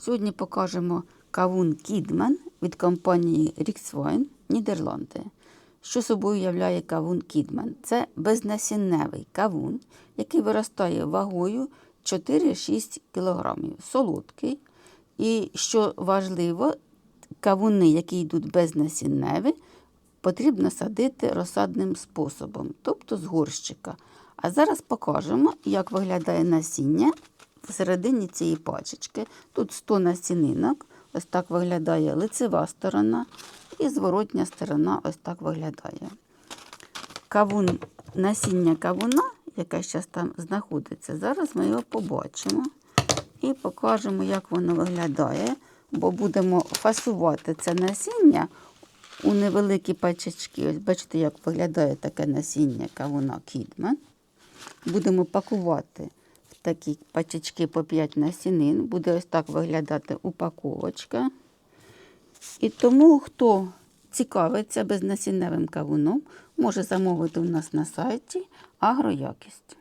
Сьогодні покажемо кавун Кідмен від компанії Ріксвайн Нідерланди. Що собою являє кавун Кідмен? Це безнасінневий кавун, який виростає вагою 4-6 кг. Солодкий. І що важливо, кавуни, які йдуть безнасінневі, потрібно садити розсадним способом, тобто з горщика. А зараз покажемо, як виглядає насіння всередині цієї пачечки. Тут 100 насінинок, ось так виглядає лицева сторона, і зворотня сторона ось так виглядає. Кавун, насіння кавуна, яке зараз там знаходиться, зараз ми його побачимо і покажемо, як воно виглядає, бо будемо фасувати це насіння у невеликі пачечки. Ось бачите, як виглядає таке насіння кавуна Кідмен. Будемо пакувати такі пачечки по 5 насінин. Буде ось так виглядати упаковочка. І тому, хто цікавиться безнасінневим кавуном, може замовити у нас на сайті Агроякість.